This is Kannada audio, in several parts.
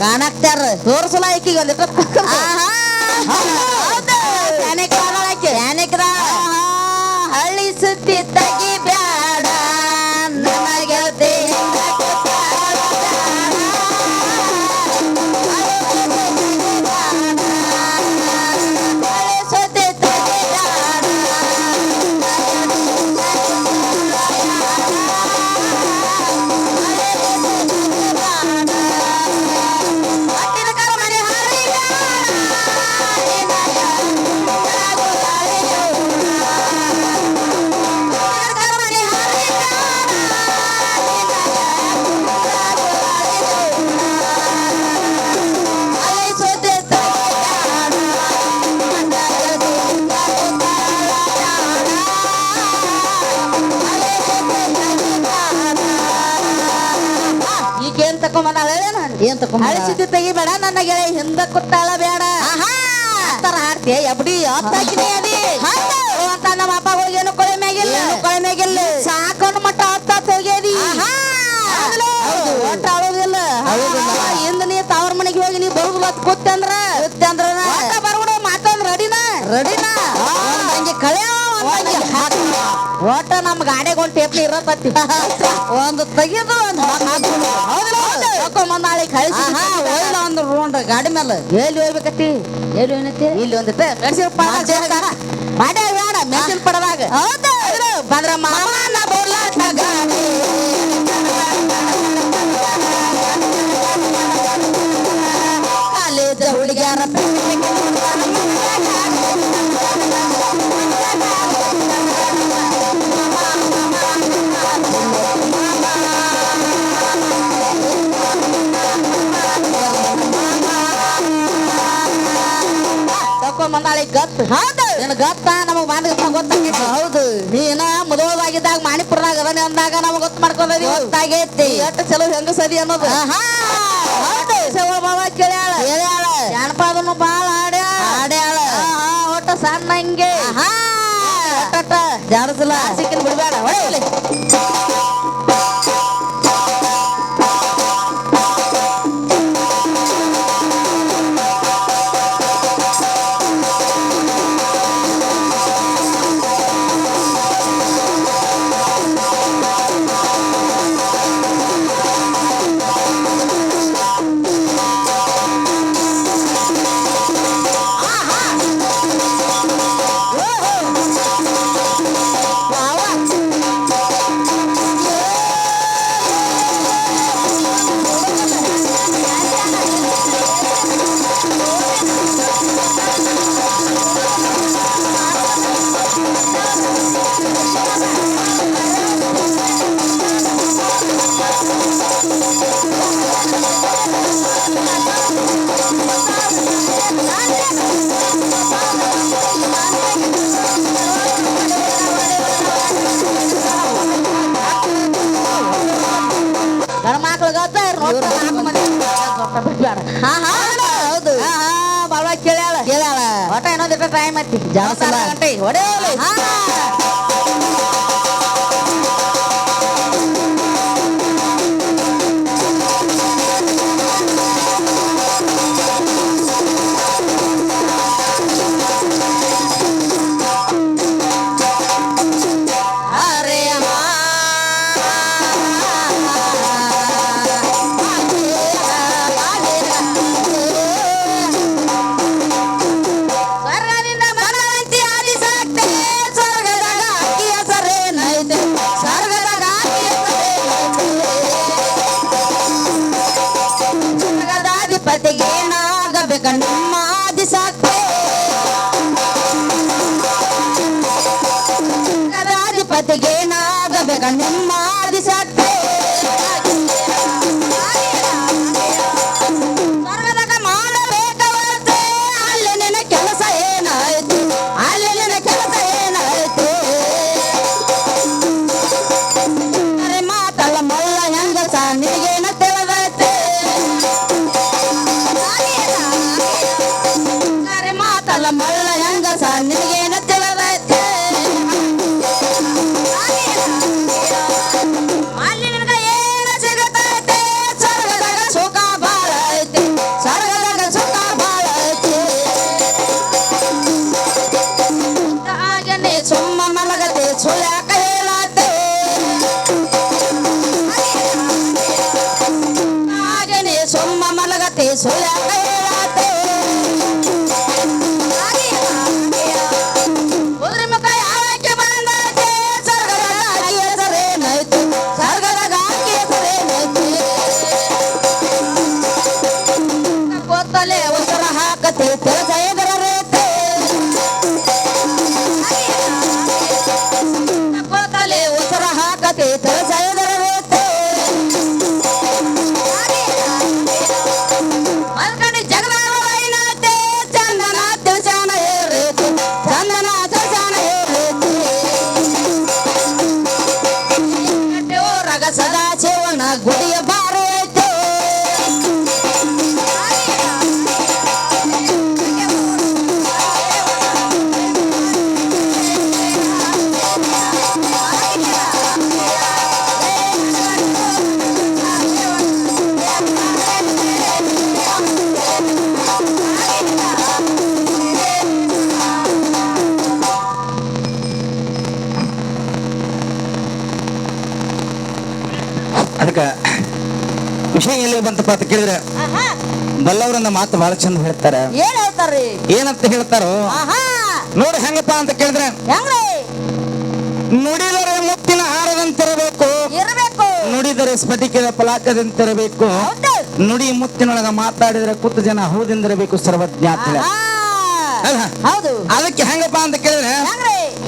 ಕಾಣಕ್ತಾರ ತೋರ್ಸಲ ಆಕಿಗೆ ಒಂದಿಟ್ಟು ಏನ್ ತಕೊಂಡ್ ಹಳೆ ಸಿದ್ಧಿ ತೆಗಿಬೇಡ ನನ್ನ ಗೆಳೆ ಹಿಂದ ಕೊಟ್ಟಾಳ ಬೇಡ. ತರ ಹಾಡ್ತೀಯ ಎಬ್ಡಿ ಹೊತ್ತಾಕಿನಿ ಅದಿ. ಅಂತ ನಮ್ಮ ಅಪ್ಪಗಳಿಗೆ ಏನು ಕೊಳೆ ಮ್ಯಾಗಿಲ್ಲ? ಕೊಳೆ ಮ್ಯಾಗಿಲ್ಲ? ಸಾಕೊಂಡು ಮಟ್ಟ ಹತ್ತ ಹೋಗ್ಯದಿ ಹೌದಲ್ಲ? ಒಟ್ಟ ಅಳೋದಿಲ್ಲ ಹಿಂದ ನೀ ತವ್ರ ಮನೆಗೆ ಹೋಗಿ ನೀ ಬರುದು ಅಂತ ಕೂತೆ ಅಂದ್ರ? ಅಂದ್ರ ಒಟ್ಟ ಬರ್ಬಿಡು ಮಾತಂದ್ ರೆಡಿನ? ರೆಡಿನ? ಹಂಗೆ ಕಳೆ ಒಂದಂಗೆ ಹಾಕು ಒಟ್ಟ ನಮ್ ಗಾಡಿಗೆ ಒಂದು ಟೇಪ್ಲಿ ಇರತ್ತತ್ತಿ ಒಂದು ತೆಗೆದು ಒಂದು ತಕೊಂಬಂದಾಳಿ ಕಳಿಸಿ ಆಹಾ ಒಳ್ಳೆ ಒಂದು ರೋಂಡ್ ಗಾಡಿ ಮೇಲೆ ಎಲ್ಲಿ ಹೋಗ್ಬೇಕತ್ತಿ? ಎಲ್ಲಿ ಏನತ್ತಿ ಇಲ್ಲಿ ಒಂದು ಪಡ ಮಾಡ್ಯ ಬೇಡ ಮೆಣಸಿನ ಪಡದಾಗ. ಹೌದು. ಬಂದ್ರ ಮಾಮನ ಬೋರ್ಲಾಟ ಗಾಡಿ. ಹುಡುಗ್ಯಾರ. ಹೌದು. ನಿನ್ ಗೊತ್ತಾ ನಮಗ್ ಬಂದ ಗೊತ್ತಾಗೈತಿ. ಹೌದು. ನೀನ ಮುದೋದಾಗಿದ್ದಾಗ ಮಾಣಿಪುರದಾಗ ಅದನ್ನ ಅಂದಾಗ ನಮಗ್ ಗೊತ್ತ ಮಾಡ್ಕೊಂಡ್ರಿ ಗೊತ್ತಾಗೈತಿ. ಎಷ್ಟು ಚಲೋ ಹೆಂಗಸದಿ ಅನ್ನೋದು. ಆಹಾ. ಹೌದು. ಸೇವ ಮಾವ ಕೇಳ್ಯಾಳ. ಹೇಳ್ಯಾಳ ಜಾನಪದನು ಬಾಳ ಹಾಡ್ಯಾಳ. ಹಾಡ್ಯಾಳ. ಒಟ್ಟ ಸಣ್ಣ ಹಂಗೆ ಆಹಾ. జాగ్రత్త ಗುಡಿಯ ಬಾರಿ ವಿಷಯ ಎಲ್ಲಿ ಬಂತಪ್ಪ ಅಂತ ಕೇಳಿದ್ರೆ ಬಲ್ಲವರನ್ನ ಮಾತು ಬಹಳ ಚಂದ ಹೇಳ್ತಾರೆ. ಏನ್ ಹೇಳ್ತಾರ್ರಿ? ಏನಂತ ಹೇಳ್ತಾರೋ ನೋಡಿ ಹೆಂಗಪ್ಪ ಅಂತ ಕೇಳಿದ್ರೆ ನುಡಿದರೆ ಮುತ್ತಿನ ಹಾರದಂತಿರಬೇಕು ಇರಬೇಕು. ನುಡಿದರೆ ಸ್ಫಟಿಕದ ಪಲಾಕದಂತಿರಬೇಕು ನುಡಿ ಮುತ್ತಿನೊಳಗ ಮಾತಾಡಿದ್ರೆ ಕೂತು ಜನ ಹೌದೆಂದಿರಬೇಕು ಸರ್ವಜ್ಞ ಅಂತ ಹೇಳಿ. ಆಹಾ. ಹೌದು. ಅದಕ್ಕೆ ಹೆಂಗಪ್ಪ ಅಂತ ಕೇಳಿದ್ರೆ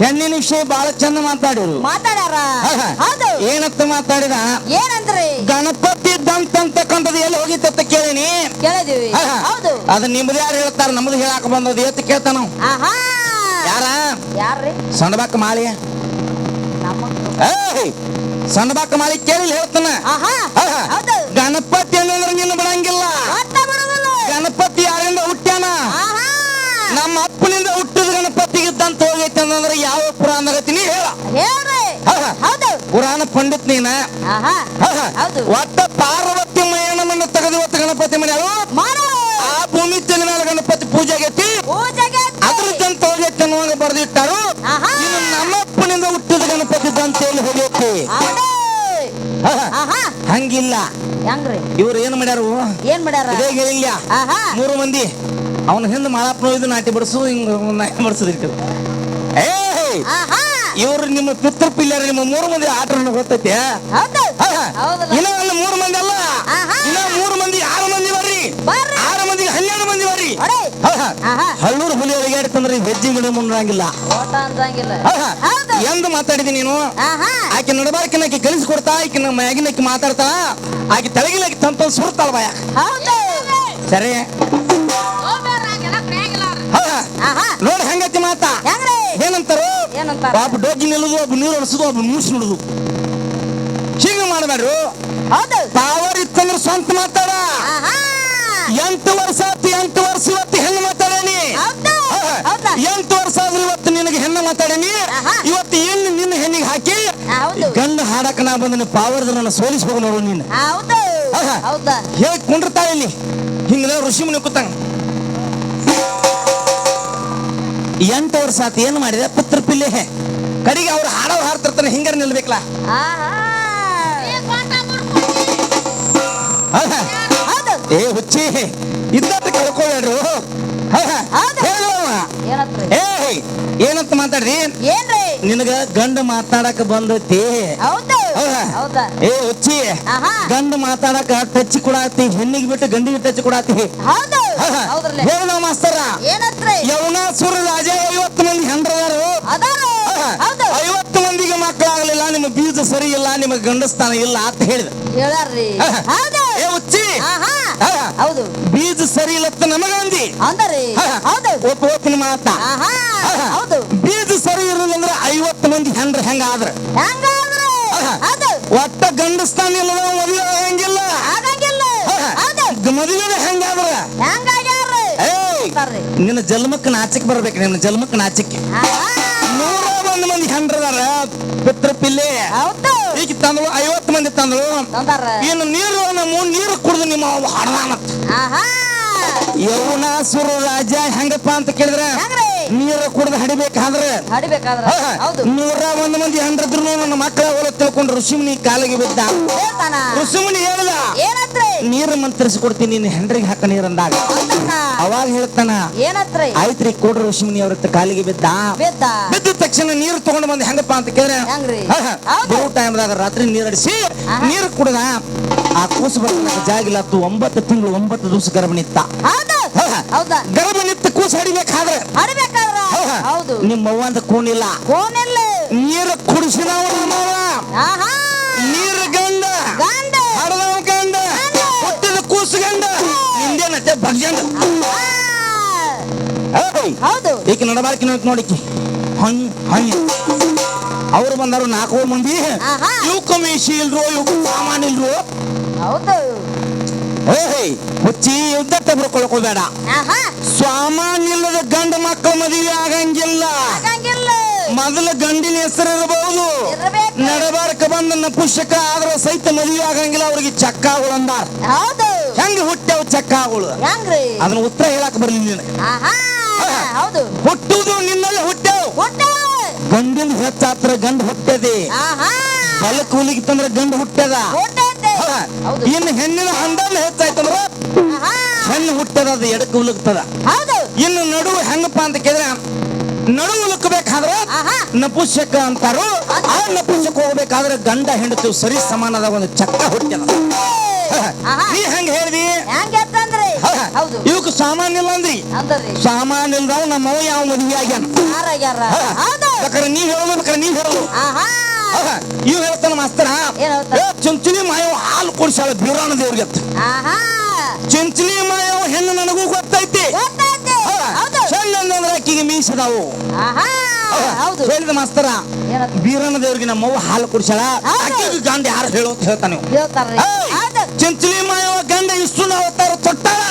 ಹೆಣ್ಣಿನ ವಿಷಯ ಬಹಳ ಚಂದ ಮಾತಾಡಿದ್ರು ಮಾತಾಡ್ಯಾರ. ಹೌದು. ಏನಂತ ಮಾತಾಡಿದ? ಏನಂದ್ರೆ? ಗಣಪತಿ ದಂತ ಅಂತಕ್ಕಂಥದ್ದು ಎಲ್ಲಿ ಹೋಗಿತ್ತ ಕೇಳಿನಿ ಕೇಳಿದೀವಿ ಆಹಾ. ಹೌದು. ಅದ ನಿಮ್ದು ಯಾರು ಹೇಳ್ತಾರ? ನಮ್ದು ಹೇಳಾಕ ಬಂದದ ಎತ್ತು ಕೇಳ್ತಾನ ನಾವು ಆಹಾ. ಯಾರ? ಯಾರ್ರಿ? ಸಣ್ಣಬಾಕ ಮಾಳಿ ನಮ್ಮ ಏಯ್! ಸಣ್ಣಬಾಕ ಮಾಳಿ ಕೇಳಿ ಹೇಳ್ತಾನ. ಆಹಾ. ಆಹಾ. ಹೌದು. ಗಣಪತಿ ಅಂದ್ರೆ ನಿನ್ನ ಬಿಡಂಗಿಲ್ಲ. ಒಟ್ಟ ಬಿಡುದಿಲ್ಲ ಗಣಪತಿ ಯಾರಿಂದ ಹುಟ್ಟ್ಯಾನ? ಆಹಾ. ನಮ್ಮ ಅಪ್ಪನಿಂದ ಹುಟ್ಟಿದ ಗಣಪತಿಗಿದ್ದಂತ ಹೋಗೈತೆ ಅಂದ್ರೆ ಯಾವ ಪುರಾಣಗತಿ ನೀ ಹೇಳ. ಹೇಳ್ರಿ ಆಹಾ. ಹೌದು ಪುರಾಣ ಪಂಡಿತ್ ನೀನ. ಹೌದು. ಒಟ್ಟ ಪಾರ್ವತಿ ಮಯಣವನ್ನು ತೆಗೆದು ಇವತ್ತು ಗಣಪತಿ ಮನೆ ಆ ಭೂಮಿ ತೆಲ ಮೇಲೆ ಗಣಪತಿ ಪೂಜೆ ಆಗೈತಿ. ಪೂಜೆಗೆ ಅದ್ರದಂತ ಹೋಗೈತೆ ಅನ್ನುವಾಗ ಬರೆದಿಟ್ಟಾರು. ಆಹಾ. ನಮ್ಮಪ್ಪನಿಂದ ಹುಟ್ಟಿದ ಗಣಪತಿ ಹೋಗೈತಿ. ಹೌದು. ಆಹಾ. ಆಹಾ. ಹಂಗಿಲ್ಲ. ಹೆಂಗ್ರಿ? ಇವ್ರು ಏನ್ ಮಾಡ್ಯಾರು? ಏನ್ ಮಾಡ್ಯಾರ? ಇದೇ ಆಹಾ. ಮೂರು ಮಂದಿ. ಅವನ ಹಿಂದೆ ಮಾಳಪ್ಪನ ಇದು ನಾಟಿ ಬಡಿಸು ಹಿಂಗ ನಾಟಿ ಏ ಆಹಾ. ಇವ್ರು ನಿಮ್ಮ ಪಿತೃ ಪಿಲ್ಲರ್ ನಿಮ್ಮ ಮೂರು ಮಂದಿ ಆಟ ಗೊತ್ತೈತೆ. ಇನ್ನ ಮೂರು ಮಂದಿ ಅಲ್ಲ. ಇನ್ನ ಮೂರು ಮಂದಿ ಆರು ಮಂದಿ ಬರ್ರಿ. ಆರು ಮಂದಿ ಹನ್ನೆರಡು ಮಂದಿ ಬರ್ರಿ. ಹಳ್ಳೂರು ಹುಲಿ ಅಡಿಗಾಡ್ತಂದ್ರೆ ವೆಜ್ಜಿ ಗಿಡ ಮುನ್ನಂಗಿಲ್ಲ. ಎಂದು ಮಾತಾಡಿದಿ ನೀನು? ಆಕೆ ನಡಬಾರ್ಕಿನ ಆಕೆ ಕಲಿಸ್ಕೊಡ್ತಾ ಆಕೆ ನಮ್ಮ ಮ್ಯಾಗಿನಕ್ಕೆ ಮಾತಾಡ್ತಾ ಮಾತಾಡ್ತಾಳ ಆಕೆ ತಳಗಿನ ತಂಪ ತಂತ ಸುರ್ತಾಳ ಬಾಯ. ಸರಿ. ಒಬ್ಬ ಡೋಗಿ ನಿಲ್ಲುದು ಒಬ್ಬ ನೀರು ಅಳಿಸೋದು ಒಬ್ಬ ಮೂಸಿ ನೋಡುದು. ಹೀಗೆ ಮಾಡಬೇಡ್ರು. ಹೌದು. ಪವರ್ ಇತ್ತಂದ್ರೆ ಸ್ವಂತ ಮಾತಾಡ. ಎಂಟು ವರ್ಷ ಆತು ಎಂಟು ವರ್ಷ ಇವತ್ತು ಹೆಣ್ಣು ಮಾತಾಡೇನಿ. ಎಂಟು ವರ್ಷ ಆದ್ರೆ ಇವತ್ತು ನಿನಗೆ ಹೆಣ್ಣು ಮಾತಾಡೇನಿ. ಇವತ್ತು ಏನು ನಿನ್ನ ಹೆಣ್ಣಿಗೆ ಹಾಕಿ. ಗಂಡು ಹಾಡಕ ನಾ ಬಂದ ಪವರ್ ನನ್ನ ಸೋಲಿಸ್ಬೇಕು ನೋಡು ನೀನು. ಹೇಗೆ ಕುಂಡಿರ್ತಾಳ ಇಲ್ಲಿ? ಹಿಂಗ ಋಷಿ ಮುನಿ ಕೂತಂಗ. ಎಂಟು ವರ್ಷ ಏನ್ ಏನು ಮಾಡಿದೆ? ಪುತ್ರ ಪಿಲ್ಲೆ ಕಡೆಗೆ ಅವ್ರು ಹಾಡೋ ಹಾಡ್ತಿರ್ತಾನೆ ಹಿಂಗಾರ ನಿಲ್ಬೇಕಲ್ಲ ಏ ಹುಚ್ಚಿ ಏ ಏನಂತ ಮಾತಾಡ್ರಿ? ನಿನಗ ಗಂಡ ಮಾತಾಡಕ ಬಂದೈತಿ ಏ ಹುಚ್ಚಿ ಗಂಡ ಮಾತಾಡಕ ಟಚ್ ಕೊಡಾತಿ ಹೆಣ್ಣಿಗೆ ಬಿಟ್ಟು ಗಂಡಿಗೆ ಟಚ್ ಕೊಡಾತಿ. ಹೌದ್ರಲ್ಲ? ಹೇಳ ಮಾಸ್ತರ. ಏನತ್ರಿ? ಯೌನಾಸುರ ರಾಜ ಐವತ್ತು ಮಂದಿ ಹೆಂಡ್ರದಾರು? ಅದಾರು? ಹೌದು. ಐವತ್ತು ಮಂದಿಗೆ ಮಕ್ಕಳಾಗ್ಲಿಲ್ಲ ನಿಮ್ಮ ಬೀಜ ಸರಿ ಇಲ್ಲ ನಿಮ್ಮ ಗಂಡಸ್ಥಾನ ಇಲ್ಲ ಅಂತ ಹೇಳಿದ. ಹೇಳಾರ್ರಿ. ಹೌದು. ಏ ಆಹಾ. ಹೌದು. ಬೀಜ ಸರಿ ಇಲ್ಲತ್ತ ನಮಗ ಅಂದಿ. ಅಂದರಿ ಹೌದು. ಒಪ್ಪ ಓದ್ತೀನಿ ಮಾತಾ. ಹೌದು. ಬೀಜ ಸರಿ ಇರಲಿಲ್ಲ ಐವತ್ತು ಮಂದಿ ಹೆಂಡ್ರ ಹೆಂಗಾದ್ರ? ಹೆಂಗಾದ್ರು ಆಹಾ. ಹೌದು. ಒಟ್ಟ ಗಂಡಸ್ಥಾನ ಇಲ್ಲದ ಮದುವೆ ಹೆಂಗಿಲ್ಲ. ಹೌದು. ಮದುವೆ ಹೆಂಗ ಏಯ್ ಅಂತಾರ್ರಿ. ನಿನ್ನ ಜನ್ಮಕ್ಕೆ ನಾಚಿಕ್ ಬರ್ಬೇಕು ನಿನ್ನ ಜನ್ಮಕ್ಕೆ ನಾಚಿಕೆ. ನೂರ ಒಂದು ಮಂದಿ ಹೆಂಡ್ರದಾರ ಪಿತ್ರ ಪಿಲ್ಲೆ. ಹೌದು. ಈಗ ತಂದ್ರು ಐವತ್ತು ಮಂದಿ ತಂದ್ರು ತಂದಾರ. ಇನ್ನು ನೀರು ನಮ್ಮ ನೀರು ಕುಡ್ದು ನಿಮ್ಮ ಹಡದ ಮತ್ತ ಆಹಾ. ಯೌನಾಸುರ ರಾಜ ಹೆಂಗಪ್ಪ ಅಂತ ಕೇಳಿದ್ರೆ? ಹೆಂಗ್ರಿ? ನೀರ ಕುಡ್ದು ಹಡಿಬೇಕಾದ್ರೆ ಹಡಿಬೇಕಾದ್ರ? ಹೌದು. ನೂರ ಒಂದು ಮಂದಿ ಹಂಡ್ರದ್ರು ನನ್ನ ಮಕ್ಕಳ ಹೊಲ ತಿಳ್ಕೊಂಡು ಋಷಿಮುನಿ ಕಾಲಿಗೆ ಬಿದ್ದ. ಹೇಳ್ತಾನ? ಋಷಿಮುನಿ ಹೇಳ್ದ? ನೀರ ನೀರು ಮಂತ್ರಿಸ್ಕೊಡ್ತೀನಿ ನಿನ್ನ ಹೆಂಡ್ರಿಗೆ ಹಾಕ ನೀರಂದಾಗ. ಅವಾಗ ಹೇಳ್ತಾನ ಏನತ್ರ? ಆಯ್ತ್ರಿ ಕೊಡ್ರಿ ಋಷಿಮುನಿ ಅವ್ರ ಕಾಲಿಗೆ ಬಿದ್ದ. ಬಿದ್ದ? ಬಿದ್ದ ತಕ್ಷಣ ನೀರು ತಗೊಂಡು ಬಂದ್ ಹೆಂಗಪ್ಪ ಅಂತ ಕೇಳಿದ್ರೆ. ಬರೋ ಟೈಮ್ದಾಗ ರಾತ್ರಿ ನೀರಡಿಸಿ. ನೀರು ಕುಡ್ದ ಆ ಕೂಸು ಬರ್ತಾನ ಜಾಗಿಲ್ಲ ಒಂಬತ್ತು ತಿಂಗಳು ಒಂಬತ್ತು ದಿವಸ ಗರ್ಭಣಿತ್ತ ಹೌದು. ಹಾ, ನಿಂತ ಹೌದಾ? ಗರ್ಭಣಿತ್ತ ಕೂಸು ಹಡಿಬೇಕಾದ್ರೆ. ಹಡಿಬೇಕಾದ್ರ? ಹಾ, ಹಾ. ಹೌದು. ನಿಮ್ಮ ಅವ್ವಂದ ಕೂನಿಲ್ಲ. ಕೋನೆಲ್ಲ. ನೀರು ಕುಡಿಸಿದ ನೀರು ಗಂಡ. ಗಂಡ. ಹಡದವ ಗಂಡ. ಹುಟ್ಟಿದ ಕೂಸು ಗಂಡ. ಆ, ಏಯ್. ಹೌದು. ಈಕೆ ನಡಬಾರ್ಕಿ ನೋಡಿ ನೋಡಿಕಿ. ಹಂಗ್ ಹಂಗ್ ಅವ್ರು ಬಂದರು ನಾಲ್ಕು ಮಂದಿ. ಮೇಷಿ ಇಲ್ರು ಇವಕ್ಕ ಸಾಮಾನ್ ಇಲ್ರು ಹೌದು. ಏಯ್ ಹುಚ್ಚಿ ಯುದ್ಧ ಬರ್ಕೊಳ್ಕೋಬೇಡ ಸ್ವಾಮಾನ್ಯಲ್ಲದ ಗಂಡ ಮಕ್ಕಳ ಮದುವೆ ಆಗಂಗಿಲ್ಲ. ಮೊದಲ ಗಂಡಿನ ಹೆಸರು ಇರಬಹುದು ನಡಬಾರಕ ಬಂದ ಪುಷ್ಯಕ ಆದ್ರ ಸಹಿತ ಮದುವೆ ಆಗಂಗಿಲ್ಲ ಅವ್ರಿಗೆ ಚಕ್ಕಾಗಳು ಅಂದಾರ. ಹೆಂಗ ಹುಟ್ಟ್ಯಾವ ಚಕ್ಕಾಗಳು? ಅದನ್ನ ಉತ್ತರ ಹೇಳಕ್ ಬರ್ಲಿಲ್ಲ ಹೌದು. ಹುಟ್ಟುದು ನಿನ್ನಲ್ಲಿ ಹುಟ್ಟ್ಯಾವ. ಹುಟ್ಟ ಗಂಡಿನ ಹೆಚ್ಚಾತ್ರ ಗಂಡ ಹುಟ್ಟದೆ. ಬಲ ಕೂಲಿಗೆ ತಂದ್ರೆ ಗಂಡ ಹುಟ್ಟ್ಯದ ಹುಟ್ಟೈತೆ ಹಾ. ಹೌದು ಇನ್ನು ಹೆಣ್ಣಿನ ಹಂಡಲ್ ಹೆಚ್ಚಾಯ್ತಂದ್ರ ಹೆಣ್ಣು ಹುಟ್ಟದ ಅದು ಎಡಕ್ಕೆ ಉಲುಕ್ತದ ಇನ್ನು ನಡುವು ಹೆಂಗಪ್ಪ ಅಂತ ಕೇಳಿದ್ರೆ ನಡು ಉಲುಕ್ಬೇಕಾದ್ರ ನಪುಷಕ ಅಂತಾರು. ಆ ನಪುಷಕ ಹೋಗ್ಬೇಕಾದ್ರೆ ಗಂಡ ಹೆಂಡತಿ ಸರಿ ಸಮಾನದ ಒಂದು ಚಕ್ಕ ಹುಟ್ಟದ. ನೀ ಹೆಂಗ ಹೇಳ್ದಿ? ಇವಕ್ ಸಾಮಾನ್ಯ ಇಲ್ಲ ಅಂದ್ರಿ. ಸಾಮಾನ್ಯ ಇಲ್ದಾಗ ನಮ್ಮವ ಯಾವ ಮದುವೆ ಆಗ್ಯಾನ ಯಾಕಂದ್ರೆ ನೀವ್ ಹೇಳೋದು ಬೇಕಾರೆ ನೀವ್ ಹೇಳೋದು. ಇವ್ ಹೇಳ್ತಾನ ಮಾಸ್ತರ ಚುಂಚಲಿ ಮಾಯವ ಹಾಲು ಕುಡಿಸಾಳ ಬೀರಾಣ ದೇವ್ರಿಗೆ ಚುಂಚಲಿ ಮಾಯವ ಹೆಣ್ಣು ನನಗೂ ಗೊತ್ತೈತಿ. ಹೆಣ್ಣಂದ್ರೆ ಆಕಿಗೆ ಮೀಸದಾವು. ಹೇಳಿದ ಮಾಸ್ತರ ಬೀರನ ದೇವ್ರಿಗೆ ನಮ್ಮವ್ವ ಹಾಲು ಕುಡಿಸಾಳ. ಆಕಿಗೆ ಗಂಡ ಯಾರು ಹೇಳೋ ಅಂತ ಹೇಳ್ತಾನೆ ಚುಂಚಲಿ ಮಾಯವ ಗಂಡ ಇಷ್ಟು ನಾವು ತೊಟ್ಟಾಳ?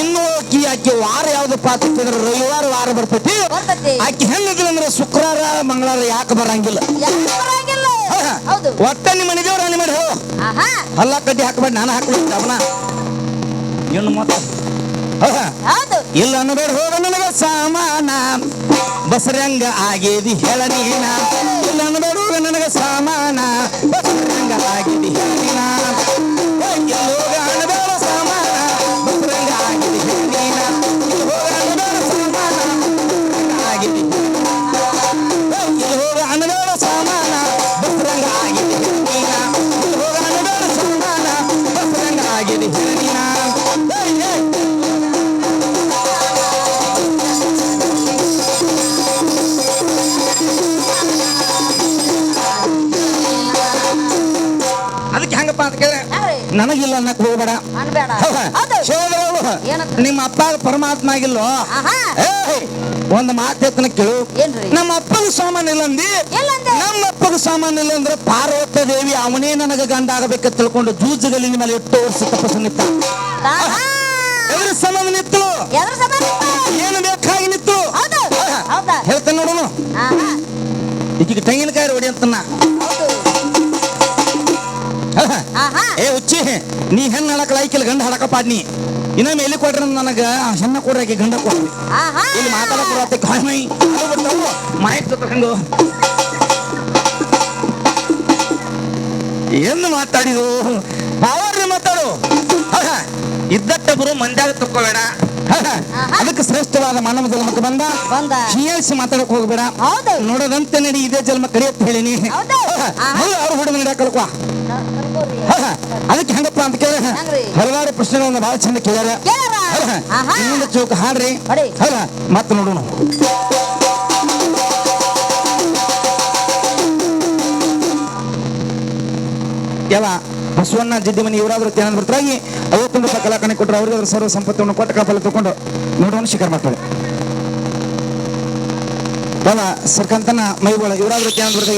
ಇನ್ನು ಆಕಿ ಆಕೆ ವಾರ ಯಾವ್ದಪ್ಪ ಅಂತಂದ್ರೆ ರವಿವಾರ ವಾರ ಬರ್ತೈತಿ. ಬರ್ತೈತಿ. ಆಕಿ ಹೆಣ್ಣಿದ್ರೆ ಅಂದ್ರೆ ಶುಕ್ರವಾರ ಮಂಗಳವಾರ ಯಾಕೆ ಬರಂಗಿಲ್ಲ. ಯಾಕ್ ಬರಂಗಿಲ್ಲ? ಹೌದು. ಒಟ್ಟ ನಿಮ್ಮ ಮನೆ ದೇವ್ರ ನಿಮ್ಮ ಹೇಳು. ಆಹಾ. ಹಲ್ಲ ಕಡ್ಡಿ ಹಾಕಬೇಡ ನಾನು ಹಾಕ್ಬಿಡ್ತೀನಿ ಅವನ. ಇನ್ನು ಹಾ ಹೌದು. ಇಲ್ಲ ಅನ್ನಬೇಡ ಹೋಗ ನನಗ ಸಾಮಾನ. ಬಸರಂಗ ಆಗೇದಿ ಹೇಳ ನೀನ. ಇಲ್ಲ ಅನ್ನಬೇಡ ಹೋಗ ನನಗ ಸಾಮಾನ. ಬಸರಂಗ ಆಗೇದಿ ಹೇಳ ನೀನ. ನನಗಿಲ್ಲ ಅನ್ನಕ್ ಹೋಗ್ಬೇಡ. ನಿಮ್ಮ ಅಪ್ಪ ಪರಮಾತ್ಮ ಆಗಿಲ್ಲೋ? ಒಂದ್ ಮಾತೆತ್ತನ ಕೇಳು. ನಮ್ಮ ಅಪ್ಪಗ ಸಾಮಾನ್ ಇಲ್ಲ ಅಂದಿ? ಎಲ್ಲಂದೆ? ನಮ್ಮ ಅಪ್ಪಗ ಸಾಮಾನ್ ಇಲ್ಲ ಅಂದ್ರೆ ಪಾರ್ವತ ದೇವಿ ಅವನೇ ನನಗ ಗಂಡ ಆಗಬೇಕು ತಿಳ್ಕೊಂಡು ಜೂಜಗಲಿನ ಮೇಲೆ ಎಷ್ಟು ವರ್ಷ ತಪಸ್ಸು ನಿತ್ತ ಎದ್ರ ಸಂಬಂಧ ನಿತ್ತು ಎದ್ರ ಸಂಬಂಧ ಏನು ಬೇಕಾಗಿ ನಿತ್ತು ಹೇಳ್ತೇನೆ ನೋಡೋನು. ಆಹಾ. ಈಕಿಗೆ ತೆಂಗಿನಕಾಯಿ ಹೊಡಿ ಆಹಾ ಏ ಉಚ್ಚಿ ನೀ ಹೆಣ್ಣು ಲೈಕ್ ಇಲ್ಲಿ ಗಂಡ ಹಳಕ ಪಾಡ್ನಿ ಇನ್ನ ಎಲ್ಲಿ ಕೊಡ್ರಿ ನನಗ ಹೆಣ್ಣ ಕೊಡ್ರಿ ಗಂಡ ಕೊಡ್ರಿ. ಆಹಾ. ಇಲ್ಲಿ ಮಾತಾಡಕ್ ಬರತ್ತೆ ಮಾಹಿತಿ ತಗೊಂಡು ಏನು ಮಾತಾಡಿದು ಪವರ್ ಮಾತಾಡು. ಇದ್ದಟ್ಟೊಬ್ರು ಇದ್ದಟ್ಟ ಬರು ಮಂದ್ಯಾಗ ತಕ್ಕೋಬೇಡ. ಅದಕ್ಕೆ ಶ್ರೇಷ್ಠವಾದ ಮಾನವ ಜನ್ಮಕ್ಕೆ ಬಂದ. ಹೀಯಾಳಿಸಿ ಮಾತಾಡಕ್ ಹೋಗ್ಬೇಡ. ನೋಡದಂತೆ ನಡಿ ಇದೇ ಜನ್ಮ ಕಡಿಯತ್ ಹೇಳಿನಿ. ಹೌದು. ಆಹಾ. ಅವ್ರು ಹುಡುಗ ನಡಿಯಾಕ ಕಲ್ಕೋ. ಕರ್ಕೋರಿ. ಅದಕ್ಕೆ ಹೆಂಗಪ್ಪ ಅಂತ ಕೇಳ? ಹಲವಾರು ಪ್ರಶ್ನೆಗಳನ್ನ ಬಹಳ ಚಂದ ಕೇಳ್ಯಾರ. ಇನ್ನೊಂದು ಚೌಕ ಹಾಡ್ರಿ. ಹೊಡಿ. ಹೌದಾ? ಮತ್ತೆ ನೋಡೋಣ. ಯಾವ ಬಸವಣ್ಣ ಜಿದ್ದಿಮನಿ ಇವರಾದ್ರೂ ತ್ಯಾನ ಬರ್ತಾಗಿ ಐವತ್ತೊಂದು ರೂಪಾಯಿ ಕಲಾಕಣೆ ಕೊಟ್ಟರು ಅವ್ರಿಗೆ ಸರ್ವ ಸಂಪತ್ತನ್ನು ಕೊಟ್ಟ ಕಾಪಲ್ಲಿ ತಗೊಂಡು ನೋಡೋಣ ಶಿಖರ್ ಮಾಡ್ತಾರೆ ಯಾವ ಸರ್ಕಂತನ ಮೈಬೋಳ ಇವರಾದ್ರೂ ತ್ಯಾನ ಬರ್ತಾಗಿ